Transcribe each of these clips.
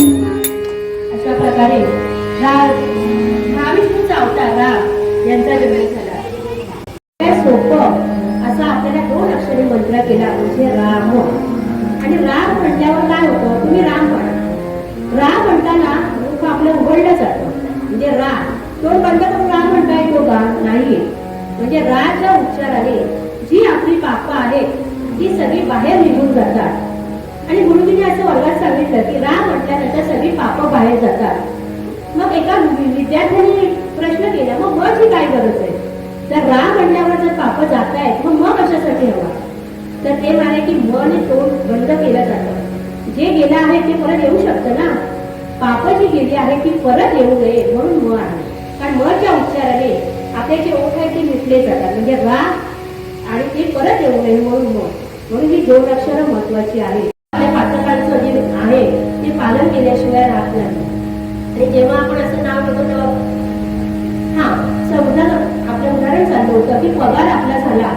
अशा प्रकारे राग महाविष्णूचा अवतार राग यांचा जन्म झाला. सोपं असा आपल्याला दोन अक्षरे मंत्र केला म्हणजे राम. आणि राम म्हटल्यावर काय होतं? तुम्ही राम म्हणा राम म्हणताना मुख आपलं उघडलं जातं. म्हणजे राम तोंड बंद करून राम म्हणता येतो का? नाही म्हणजे राच्या उच्चाराने जी आपली पापं आहेत ती सगळी बाहेर निघून जातात. आणि गुरुजीने असं वर्गात सांगितलं की राम म्हटल्यानंतर सगळी पाप बाहेर जातात. मग एका विद्यार्थ्यांनी प्रश्न केला मग मग ही काय गरज आहे? तर राम म्हणल्यावर जर पाप जात आहेत मग मग कशासाठी हवा? तर ते म्हणाले की मन आणि तोंड बंद केलं जातं. जे गेलं आहे ते परत येऊ शकतं ना? पाप जी गेली आहे ती परत येऊ नये म्हणून म आहे. कारण मच्या उच्चाराने आपले जे ओठ आहे ते मिटले जातात. म्हणजे रा आणि ते परत येऊ नये म्हणून म. म्हणून ही दोन अक्षरं महत्वाची आहेत. आपल्या पाचकांचं जे आहे ते पालन केल्याशिवाय राहत नाही. आणि जेव्हा आपण असं नाव घेतो तेव्हा हा समजा आपलं उदाहरण चाललं होतं की पगार आपला झाला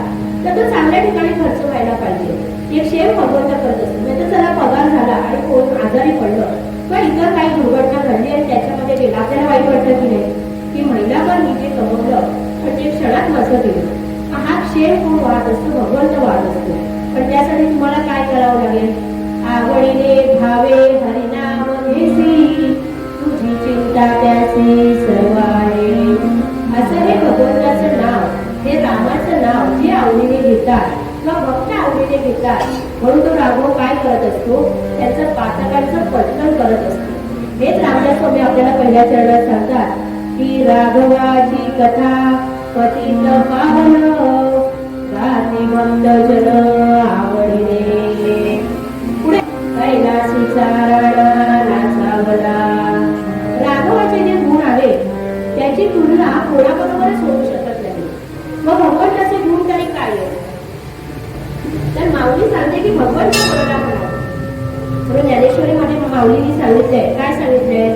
तर तो चांगल्या ठिकाणी खर्च व्हायला पाहिजे. एक शेअर भगवंत करत असतो. म्हणजे चला पगार झाला आणि कोण आजारी पडलं किंवा इतर काही दुर्घटना घडली आणि त्याच्यामध्ये गेला आपल्याला वाईट वाटलं की नाही? की महिनाभर मी जे कमवलं म्हणजे ते क्षणात माझं गेलं. हा क्षेम कोण वाढत असतो? भगवंत वाढत असतो. पण त्यासाठी तुम्हाला काय करावं लागेल? आवडीने भावे हरिनाम तुझी चिंता त्याची सर्व आहे असं हे भगवंताचं नाव हे रामाचं नाव जे आवडीने घेतात किंवा भक्त आवडीने घेतात म्हणून तो राघव काय करत असतो? त्याचं पातकांचं पटकन करत असतो. हेच रामदास स्वामी आपल्याला पहिल्या चरणात सांगतात की राघवाची कथा पतित पावन. मंद बंद जन आवडीने. पुढे कैलासी नाचावला राघवाचे जे गुण आले त्याची तुलना कोणाबरोबरच होऊ शकत नाही. मग भगवंताचे गुण तरी काय तर माऊली सांगते की भगवंत कोणाला म्हणा. म्हणून ज्ञानेश्वरीमध्ये माऊलीने सांगितलंय. काय सांगितलंय?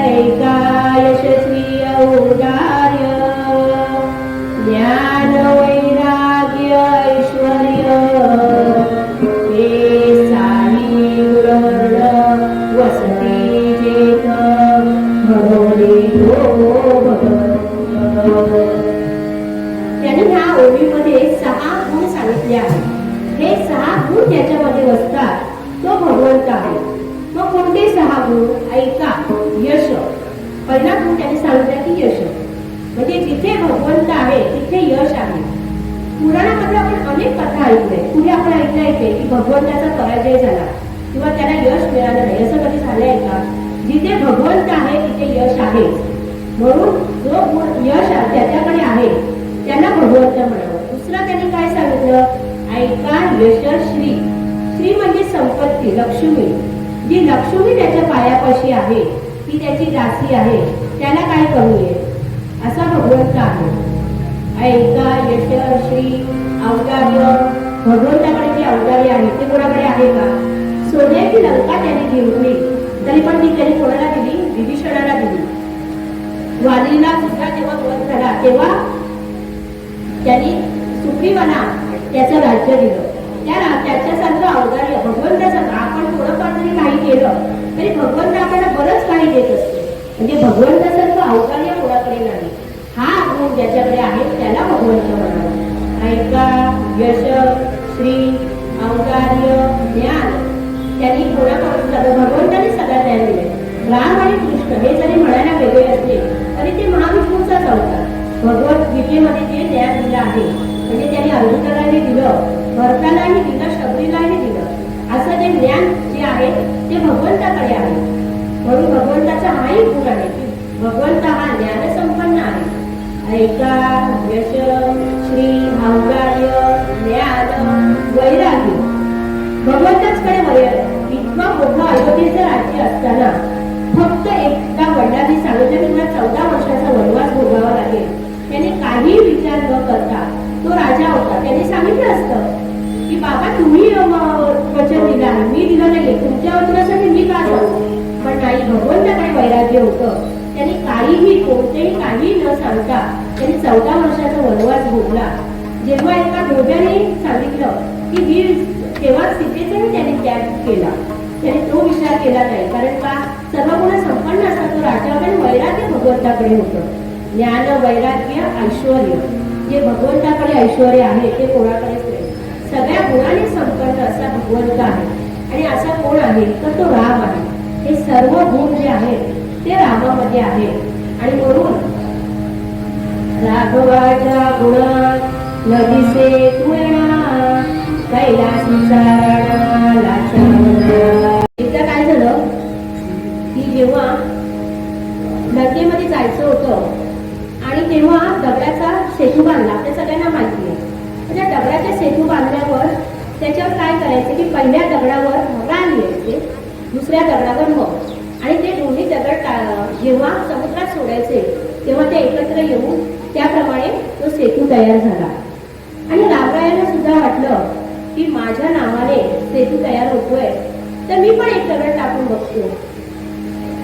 ऐका यशस्वी लक्ष्मी जी लक्ष्मी त्याच्या पायापाशी आहे ती त्याची दासी आहे त्याला काय करू ये असा भगवंत आहे. ऐका यश श्री अवतार्य भगवंताकडे जी अवतार्य आहे. ते कोणाकडे आहे का? सोन्याची लंका त्याने जिंकली. तरी पण ती त्याने कोणाला दिली? विभीषणाला दिली. वालीला सुद्धा जेव्हा वध झाला तेव्हा त्यांनी सुग्रीवाला त्याचं राज्य दिलं. त्या त्याच्यासारखं अवतार्य भगवंतासारखं आपण काही केलं. तरी भगवंत आपल्याला बरंच काही देत असतो. म्हणजे भगवंतासारखं अवतार्य कोणाकडे नाही. हा गुण ज्याच्याकडे आहे त्याला भगवंत म्हणावं. ऐका यश श्री अवतार्य ज्ञान त्यांनी कोणाकडून सगळं भगवंताने सगळ्या तयार दिले राम आणि कृष्ण हे जरी भगवंताकडे आले म्हणून भगवंताचा हाही गुण आहे. की भगवंत हा ज्ञान संपन्न आहे. ऐका यश श्री भावकार्य ज्ञान वैराग्य भगवंताचकडे वैर इतका मोठा अयोध्येचं राज्य असताना फक्त एकदा वडिलांनी सांगितलं की तुला चौदा वर्षाचा वनवास भोगावा लागेल. त्याने काही विचार न करता तो राजा होता. त्याने सांगितलं असतं की बाबा तुम्ही वचन दिला. मी दिलं नाही तुमच्या वचनासाठी मी का जाऊ? पण नाही भगवंताकडे वैराग्य होतं? त्यांनी काहीही कोणतेही काही न सांगता त्यांनी चौदा वर्षाचा वनवास भोगला. जेव्हा एका ढोब्याने सांगितलं की मी तेव्हा सीतेचाही त्याने त्याग केला. त्याने तो विचार केला नाही. कारण का? सर्व गुण संपन्न असता तो राजा पण वैराग्य भगवंताकडे होतं. ज्ञान वैराग्य ऐश्वर. जे भगवंताकडे ऐश्वर आहे ते कोणाकडे सगळ्या गुणाने संपन्न असा भगवंत आहे. आणि असा कोण आहे? तर तो राम आहे. हे सर्व गुण जे आहेत ते रामामध्ये आहे आणि म्हणून राघवाच्या गुणात नदीसे तुळणा कैलासी एकदा काय झालं? की जेव्हा नदीमध्ये जायचं होतं आणि तेव्हा दगडाचा सेतू बांधला आपल्या सगळ्यांना माहिती त्या दगडाच्या सेतू बांधल्यावर त्याच्यावर काय करायचं की पहिल्या दगडावर रान लिहायचे दुसऱ्या दगडावर मग. आणि ते दोन्ही दगड टा- जेव्हा समुद्रात सोडायचे तेव्हा ते एकत्र येऊन त्याप्रमाणे तो सेतू तयार झाला. आणि रामरायाला सुद्धा वाटलं की माझ्या नावाने सेतू तयार होतोय तर मी पण एक दगड टाकून बघतो.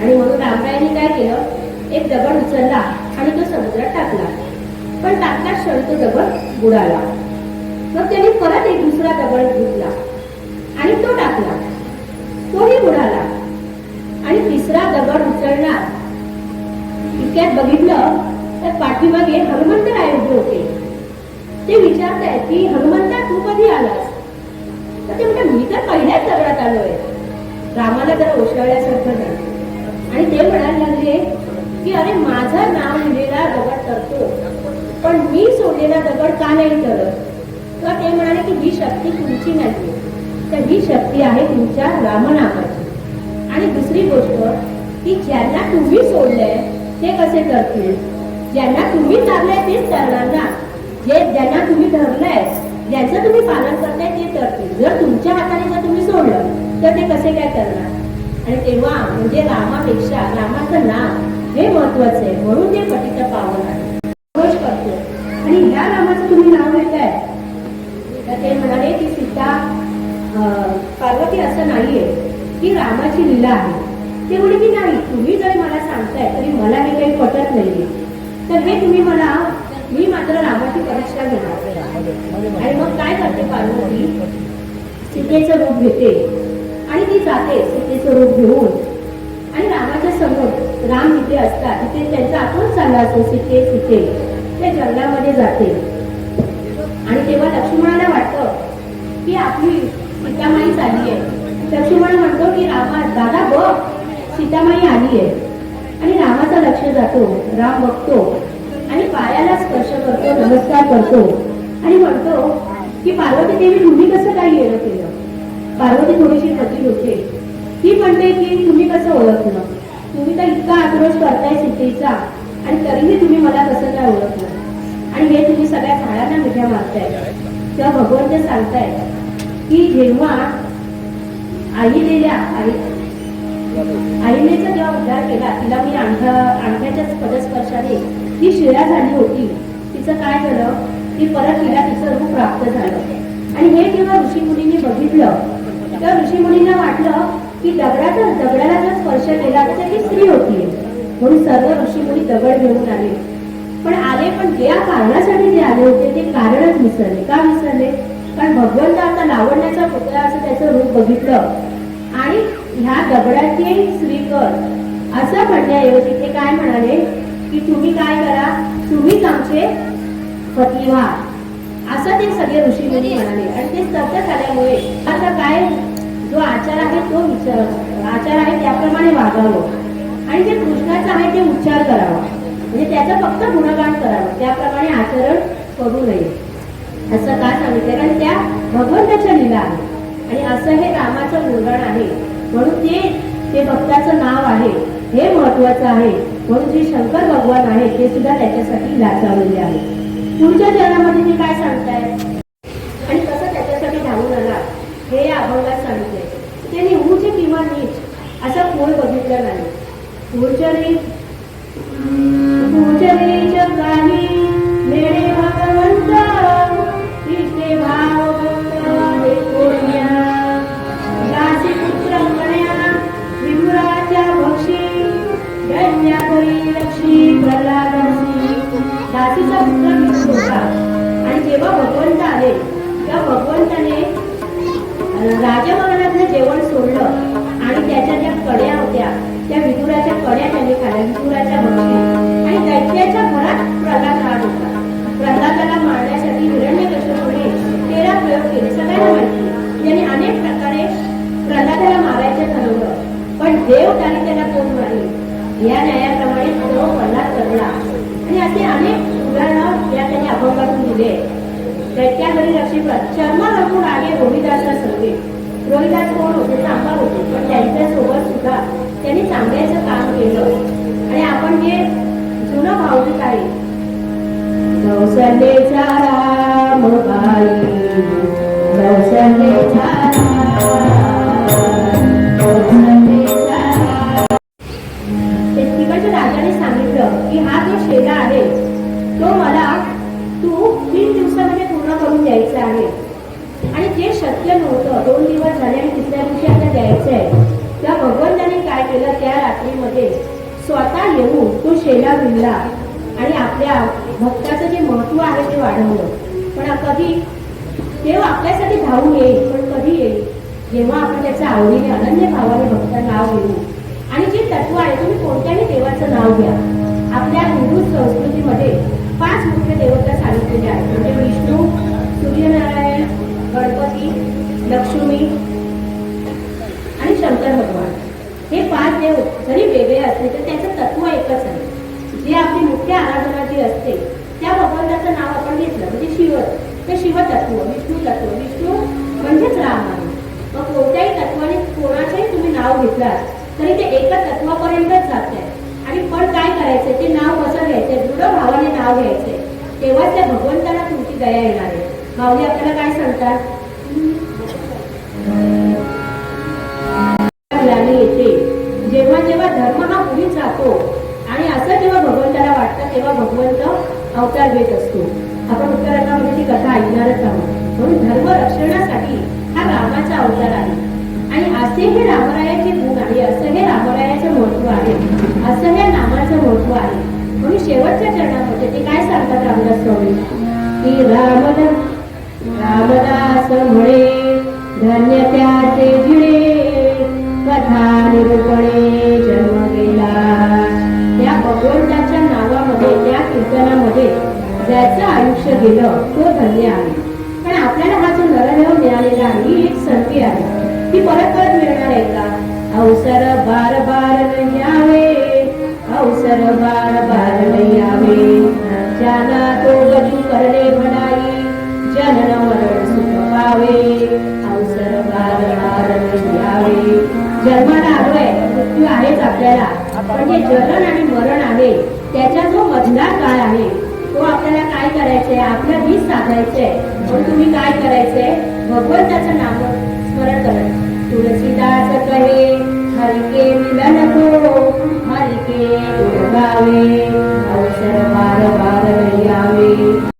आणि म्हणून रामरायाने काय केलं एक दगड उचलला आणि तो समुद्रात टाकला. पण टाकताच क्षण तो दगड बुडाला. मग त्याने परत एक दुसरा दगड घेतला आणि तो टाकला. तोही बुडाला? आणि तिसरा दगड उचलणार. इतक्यात बघितलं तर पाठीमागे हनुमंतराय उभे होते. ते विचारतायत की हनुमंता तू कधी आलास? तर ते म्हणतात मी तर पहिल्याच दगडात आलोय. रामाला जरा ओशाळल्यासारखं झालं. आणि ते म्हणायला लागले की अरे माझं नाव लिहिलेला दगड करतो पण मी सोडलेला दगड का नाही करत तेव्हा ते म्हणाले की ही शक्ती तुमची नाही तर ही शक्ती आहे तुमच्या रामनामाची. आणि दुसरी गोष्ट की ज्यांना तुम्ही सोडलंय ते कसे करतील? ज्यांना तुम्ही चाललंय तेच करणार ना? जे ज्यांना तुम्ही धरलंय ज्यांचं तुम्ही पालन करताय ते करतील. जर तुमच्या हाताने जर तुम्ही सोडलं तर ते कसे काय करणार? आणि तेव्हा म्हणजे रामापेक्षा रामाचं नाव हे महत्वाचं आहे. म्हणून ते पतित पावन आहे करतो आणि ह्या रामाचं तुम्ही नाव घेताय. तर ते म्हणाले की सीता पार्वती असं नाहीये. ही रामाची लीला आहे. ते म्हणे की नाही तुम्ही जरी मला सांगताय तरी मला हे काही पटत नाहीये. तर हे तुम्ही मला मी मात्र रामाची परीक्षा घेणार आणि मग काय करते पार्वती? सीतेचं रूप घेते. आणि ती जाते सीतेचं रूप घेऊन. आणि रामाच्या समोर राम जिथे असतात. तिथे त्यांचा आपण चालला असतो. सीते सीते. त्या जंगलामध्ये जाते. आणि तेव्हा लक्ष्मणाला वाटतं की आपली सीतामाई चालली आहे. लक्ष्मण म्हणतो की रामा दादा बघ सीतामाई आली आहे. आणि रामाचं लक्ष जातो. राम बघतो आणि पायाला स्पर्श करतो नमस्कार करतो. आणि म्हणतो की पार्वती देवी तुम्ही कसं काही येणं केलं? पार्वती थोडीशी खचील होते. ती म्हणते की तुम्ही कसं ओळखलं? तुम्ही तर इतका आक्रोश करताय सीतेचा आणि तरीही तुम्ही मला कसं काय ओळखलं? आणि हे तुम्ही सगळ्या झाडांना मिठ्या मारताय तेव्हा भगवंत सांगताय. की जेव्हा आईलेल्या आई आईनेचा जेव्हा उद्धार केला तिला मी अंगठा अंगठ्याच्या पदस्पर्शाने ती शिळा झाली होती तिचं काय झालं? ती परत तिला तिचं रूप प्राप्त झालं. आणि हे जेव्हा ऋषी ऋषीमुनींनी बघितलं तेव्हा ऋषी मुलींना वाटलं की दगडाचा दगडाला जर स्पर्श केला तर ती स्त्री होती. म्हणून सर्व ऋषी मुली दगड घेऊन आले. पण आले पण ज्या कारणासाठी ते आले होते ते कारणच विसरले. का विसरले? कारण भगवंताचा आता लावण्याचा पुतळा असं त्याचं रूप बघितलं. आणि ह्या दगडाचे स्वीकर असं म्हणण्याऐवजी ते काय म्हणाले? की तुम्ही काय करा? तुम्हीच आमचे पती व्हा असं ते सगळे ऋषी मुनी म्हणाले. आणि ते सतत आल्यामुळे आता काय? जो आचार आहे तो विचार आचार आहे त्याप्रमाणे वागावं. आणि जे कृष्णाचं आहे ते उच्चार करावा. म्हणजे त्याचं फक्त गुणगान करावं. त्याप्रमाणे आचरण करू नये. असं का सांगितलं? कारण त्या भगवंताच्या लीला आहे आणि असं हे रामाचं गुणगान आहे. म्हणून ते ते भक्ताचं नाव आहे. हे महत्वाचं आहे. म्हणून जे शंकर भगवान आहे ते सुद्धा त्याच्यासाठी लाचावलेले आहे पुढच्या चरणामध्ये ते काय सांगताय? आणि कसं त्याच्यासाठी धावून आला? हे या अभंगात सांगितले त्यांनी ऊच किंवा नीच असा कोण बघितला नाही. पुढच्या आणि जेव्हा राजभवनातलं जेवण सोडलं आणि त्याच्या ज्या कड्या होत्या. त्या विदुराच्या कड्या त्यांनी खाल्ल्या विदुराच्या भक्षी आणि दैत्याच्या घरात प्रल्हाद राहत होता. प्रल्हादाला मारण्यासाठी हिरण्यकश्यपूने तेरा प्रयोग केले. सगळ्यांना माहिती त्याने अनेक प्रकारे प्रल्हादाला मारायचे ठरवलं. पण देव त्याने त्याला कोण मारले. या न्यायाप्रमाणे तो प्रल्हाद करला आणि असे अनेक उदाहरणं या त्याने अभंगातून दिले. दैत्या लक्ष्मी शर्मा रघुर आले रोहिदासला सर्वे रोहिदास कोण होते चांभार होते. पण त्यांच्यासोबत सुद्धा त्यांनी चांगल्याचं काम केलं. आणि आपण हे जुनं भावगीत आहे. कौशल्येचा राम बाई कौशल्येचा लक्ष्मी आणि शंकर भगवान. हे पाच देव जरी वेगळे असले तर त्याचं तत्व एकच आहे. जे आपली मुख्य आराधना जी असते त्या भगवंताचं नाव आपण घेतलं म्हणजे शिव. ते शिवतत्व विष्णू तत्व. विष्णू म्हणजेच राम आहे. मग कोणत्याही तत्वाने कोणाचंही तुम्ही नाव घेतलात तरी ते एका तत्वापर्यंतच जात. आहे आणि पण काय करायचं? ते नाव कसं घ्यायचंय दृढ भावाने नाव घ्यायचंय तेव्हाच त्या भगवंताला तुमची दया येणार आहे. माऊली आपल्याला काय सांगतात तेव्हा भगवंत अवतार घेत असतो. आपण उत्तराखंडमध्ये ती कथा ऐकणारच आहोत. म्हणून धर्म रक्षणासाठी हा रामाचा अवतार आहे. आणि असे हे रामरायाचे गुण आहे असं हे रामरायाचं महत्त्व आहे असं हे नामाचं महत्त्व आहे. म्हणून शेवटच्या चरणामध्ये ते काय सांगतात रामदास स्वामी? की रामदास रामदास म्हणे धन्य त्याचे जिणे कथा निरूपणे जन्म गेला. कीर्तनामध्ये ज्याचं आयुष्य गेलं तो धन्य आहे. पण आपल्याला हा जो नरदेव मिळालेला आहे ही एक संधी आहे. ती परत परत मिळणार आहे का? अवसर बार बार नाही आवे अवसर बार बार नाही आवे ज्याला तो गजू करणे म्हणाई जनन मरण सुख पावे. अवसर बार बार नाही आवे जन्माला आलोय मृत्यू आहेच आपल्याला. पण जे जनन आणि मरण आहे. त्याचा जो मधला काळ आहे तो आपल्याला काय करायचंय आपलं वीज साधायचंय पण तुम्ही काय करायचंय भगवंताचं नाम स्मरण करायचं. तुळशीदास कहे हरिके मिलन को हरिके गावे अवसर बार बार यावे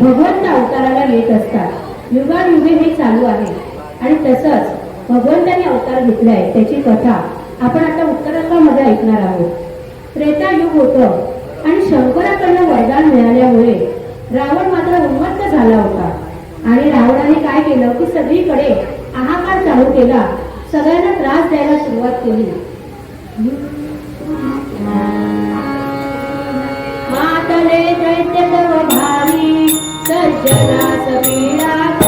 भगवंत अवताराला येत असतात. युगायुगे हे चालू आहे. आणि तसंच भगवंताने अवतार घेतलाय त्याची कथा आपण आता उत्तराखंडमध्ये ऐकणार आहोत. त्रेता युग होतं आणि शंकराकडनं वरदान मिळाल्यामुळे रावण मात्र उन्मत्त झाला होता. आणि रावणाने काय केलं की सगळीकडे हाहाकार चालू केला सगळ्यांना त्रास द्यायला सुरुवात केली. मातले दैत्य सज्जना भारी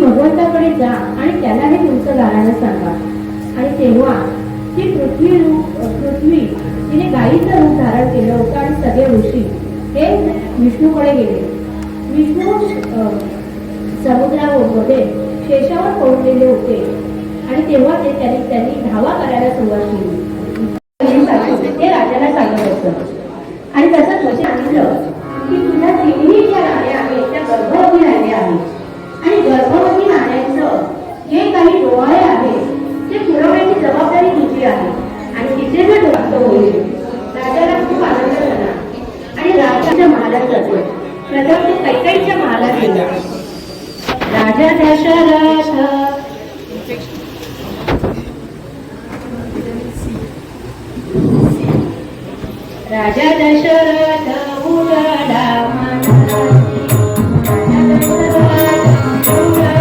भगवंताकडे जा आणि त्याला हे तुमचं गाण्यानं सांगा. आणि तेव्हा ती पृथ्वी रूप पृथ्वी तिने गायीचं रूप धारण केलं होतं आणि सगळे ऋषी हे विष्णूकडे गेले. विष्णू समुद्रामध्ये शेषावर पोहोचलेले होते. आणि तेव्हा ते त्यांनी त्यांनी धावा करायला सुरुवात केली. ते राजाला सांगत होतं. आणि तसंच म्हणजे सांगितलं की तुझ्या तिन्ही ज्या राण्या आहेत त्या गर्भवती राहिल्या आहेत. जे काही डोळे आहेत ते पुरवण्याची जबाबदारी तुझी आहे. आणि तिचे जर प्राप्त होईल राजाला खूप आनंद झाला. आणि राजाच्या महालात जातो प्रथम ते कैकाईच्या महालात गेला. राजा दशरथ राजा. दशरथ उडाला मनासी. राजा दशरथ उडाला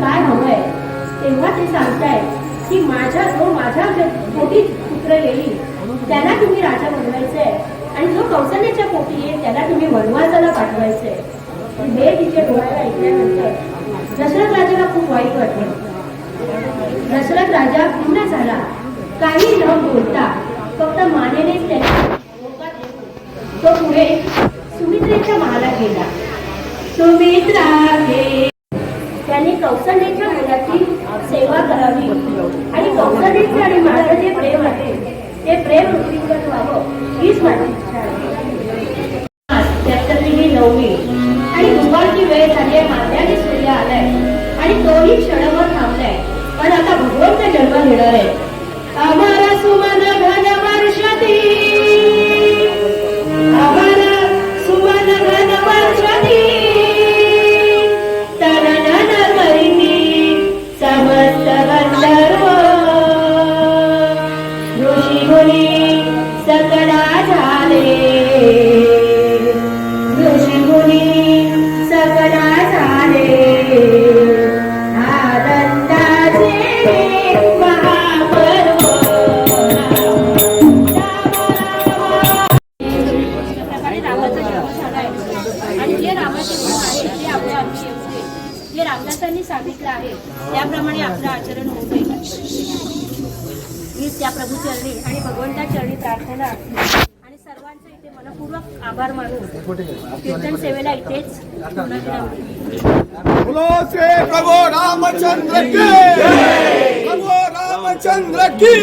काय हवंय? तेव्हा ते सांगताय की माझ्या जो माझ्या जे पोटी पुत्र येईल त्याला तुम्ही राजा बनवायचंय. आणि जो कौशल्याच्या पोटी येईल त्याला तुम्ही वनवासाला पाठवायचंय. हे तिच्या डोळ्याला ऐकल्यानंतर दशरथ राजाला खूप वाईट वाटलं. दशरथ राजा पूर्ण झाला. काही न बोलता फक्त मानेनेच त्याला तो पुढे सुमित्रेच्या महाला गेला. सुमित्रा घे त्यांनी कौशल्याच्या मुलाची सेवा करावी. आणि कौशल्याचे आणि माझं जे प्रेम आहे ते प्रेम वृत्तींगत व्हावं हीच माझी इच्छा आहे. त्याच्यातली नववी. आणि दुपारची वेळ झाली आहे माथ्याने सूर्य आलाय. आणि तोही क्षणभर थांबलाय. पण आता भगवंत जन्म घेणार आहे. आम्हाला सुमन घन कीर्तन सेवेला इथेच. बोलो श्री प्रभु रामचंद्र की प्रभु रामचंद्र की